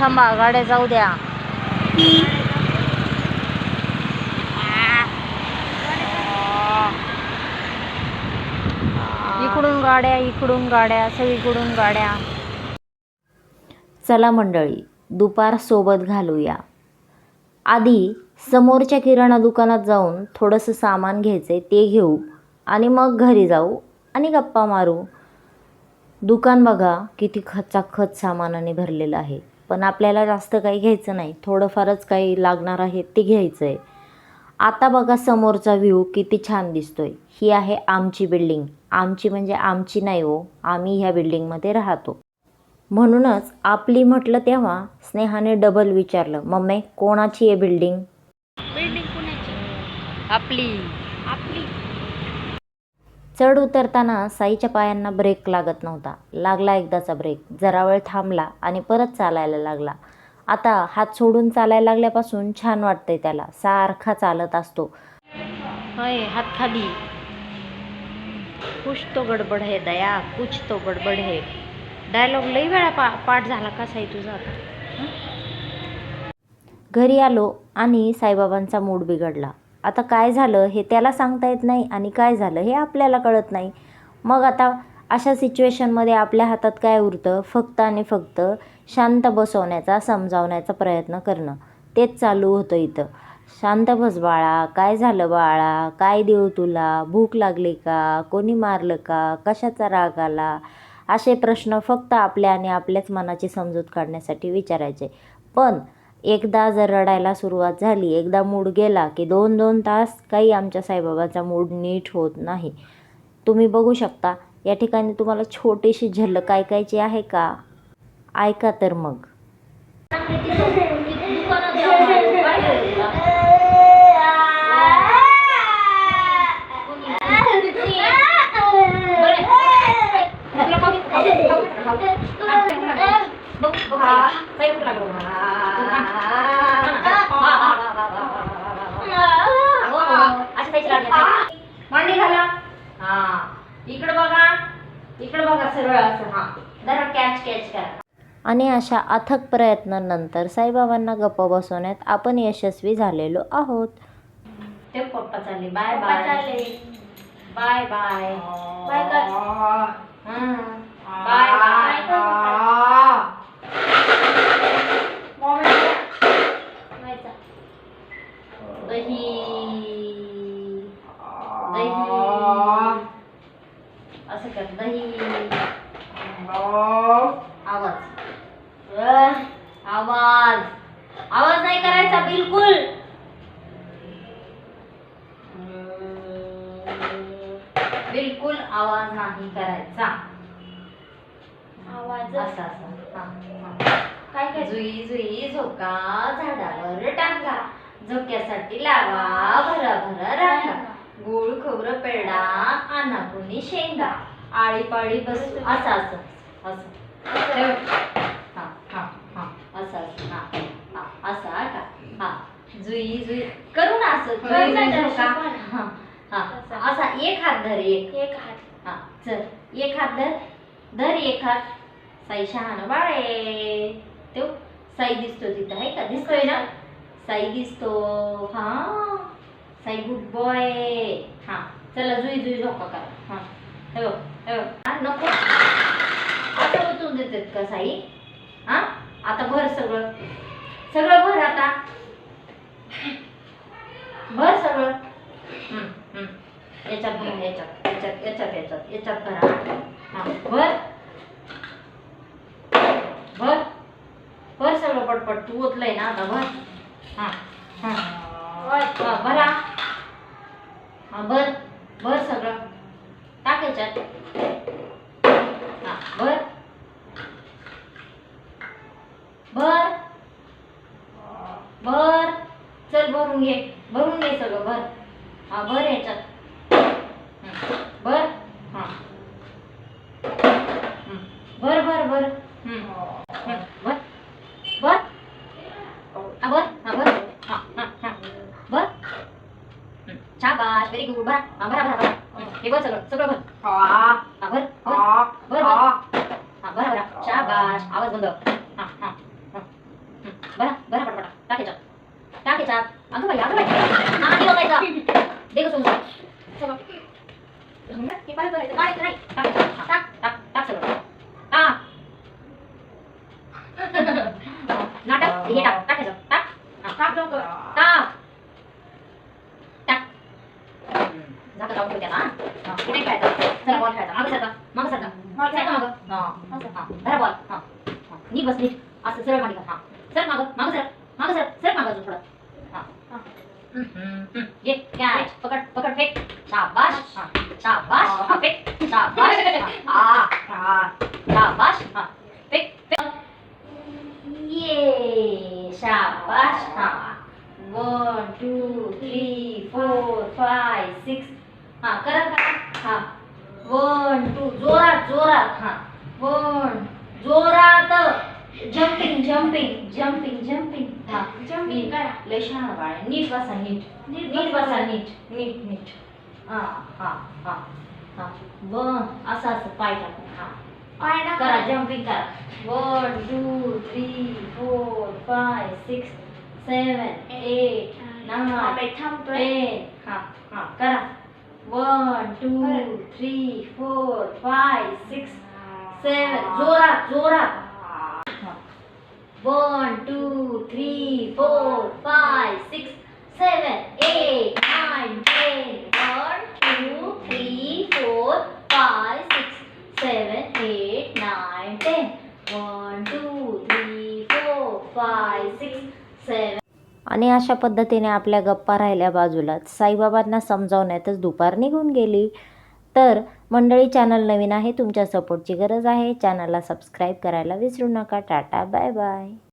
थांबा गाड्या जाऊ द्या. इकडून गाड्या इकडून गाड्या सगळीकडून गाड्या. चला मंडळी दुपार सोबत घालूया. आधी समोरच्या किराणा दुकानात जाऊन थोडंसं सामान घ्यायचं आहे ते घेऊ आणि मग घरी जाऊ आणि गप्पा मारू. दुकान बघा किती खचाखच सामानाने भरलेलं आहे. पण आपल्याला जास्त काही घ्यायचं नाही. थोडंफारच काही लागणार आहे ते घ्यायचं आहे आता बघा समोरचा व्ह्यू किती छान दिसतोय. ही आहे आमची बिल्डिंग आमची म्हणजे आमची नाही हो आम्ही ह्या बिल्डिंगमध्ये राहतो. म्हणूनच आपली म्हटलं तेव्हा स्नेहाने डबल विचारलं मम्मी कोणाची आहे बिल्डिंग बिल्डिंग कुणाची? आपली. आपली. चढ उतरताना साईच्या पायांना ब्रेक लागत नव्हता. लागला एकदाचा ब्रेक. जरा वेळ थांबला आणि परत चालायला लागला. आता हात सोडून चालायला लागल्यापासून छान वाटतंय त्याला. सारखा चालत असतो. होय हात खाली. कुछ तो गडबड है दया कुछ तो गडबड है. डायलॉग लई वेळा पा पाठ झाला का साई तुझा आता? घरी आलो आणि साईबाबांचा मूड बिघडला. आता काय झालं हे त्याला सांगता येत नाही आणि काय झालं हे आपल्याला कळत नाही. मग आता अशा सिच्युएशनमध्ये आपल्या हातात काय उरतं? फक्त आणि फक्त शांत बसवण्याचा समजावण्याचा प्रयत्न करणं. तेच चालू होतं इथं. शांत बस बाळा. काय झालं बाळा? काय देऊ तुला? भूक लागली का? कोणी मारलं का? कशाचा राग आला? असे प्रश्न फक्त आपल्या आणि आपल्याच मनाची समजूत काढण्यासाठी विचारायचे. पण एकदा जर रडायला सुरुवात झाली एकदा मूड गेला की दोन दोन तास काही आमच्या साईबाबाचा मूड नीट होत नाही. तुम्ही बघू शकता या ठिकाणी तुम्हाला छोटीशी झलक ऐकायची आहे का? ऐका तर मग. मांडी घाला हा इकडं बघा इकडं बघा सरळ असं हा जरा कॅच कॅच करा आणि अशा अथक प्रयत्नांनंतर साईबाबांना गप्प बसवण्यात आपण यशस्वी झालेलो आहोत. ते पप्पा चालले. Bye bye. Bye bye. Bye. Bye bye. बिलकुल आवाज नाही करायचा. आवाज? असं असं. काय काय? जुई जुई झोका झाडावर टांगा. झोक्यासाठी लावा भरा भरा रांगा. गुळ खोबरं पेडा आणा कुणी शेंगा. आळी पाळी बस. असं असं. असं. ठेव. हा हा हा. असं असं. हा हा असं हा. का हा. जुई जुई. करू ना असं. हा असं. एक हात धर एक. एक हात. हा चल. एक हात धर. धर एक हात. साई शहाणं बाळे तो साई दिसतो तिथं आहे का? दिसतोय ना? साई दिसतो. हा. साई गुड बॉय हा. चला जुई जुई झोका करा. हा. हे बघ हे बघ. हा, नको. आता ओतून देतात का साई? हा? आता भर सगळं. सगळं भर आता. भर सगळं. याच्यात भरा याच्यात याच्यात याच्यात याच्यात याच्यात भरा हा भर. भर. भर सगळं पटपट. तू ओतलंय ना आता भर. हा भरा. हा भर. भर सगळं. टाक याच्यात. हा भर. भर. भर. चल भरून घे. भरून घे सगळं भर. हा भर याच्यात हं. भर हा हं. भर भर भर हं. हं. भर भर हा भर हा भर हा हा हा भर हं. शाबाश व्हेरी गुड भर हा भरा भरा भरा हं. हे भर सगळं सगळं भर हा. भर भर भर भर हा भरा भरा शाबाश आवाज बंद. हा हा हा. बरा बरा पटपटा. टाक याच्यात. टाक याच्यात. अगं बाई अगं बाई. हा नाही बघायचं. दे गं सोडून चला. हे काय करायचं? काय नाही. टाक याच्यात. हा, टाक टाक टाक सगळं. टाक नाटक हे टाक टाक याच्यात. टाक. हा, टाक लवकर. टाक टाक झाकं लावून ठेव त्याला हा हा, हे नाही खेळायचं चला बॉल खेळायचा मागं सरका मागं सरका मागं सरका मागं हा हा धरा बॉल हा हा. नीट बस नीट असं सरळ मागे हा सर मागं मागं सर मागं सर सर मागं अजून थोडं हा हा. हम्म, हम्म, हम्म. ये कॅच पकड पकड फेक शाबाश हा शाबाश हा फेक शाबाश हा हा शाबाश हा फेक फेक ये शाबाश हा one two three four five six हा करा करा हा वन टू जोरात जोरात हा. वन जोरात जम्पिंग जम्पिंग जम्पिंग जम्पिंग हा. Jumping करा. लय शहाणा बाळ आहे. नीट बसा नीट. नीट नीट बसा. नीट. नीट नीट. हा हा हा. हा. वन असं असं पाय टाकून हा. पाय टाका. करा जम्पिंग करा. One two three four five six seven eight nine थांबतोय. Ten हा हा. करा. वन टू बरं. Three four five six seven जोरात जोरात one two three four five six seven eight nine ten one two three four five six seven eight nine ten one two three four five six seven आणि अशा पद्धतीने आपल्या गप्पा राहिल्या बाजूलाच साईबाबांना समजावण्यातच दुपार निघून गेली. तर मंडळी चॅनल नवीन आहे तुमच्या सपोर्टची गरज आहे. चॅनलला सबस्क्राईब करायला विसरू नका. Tata bye bye.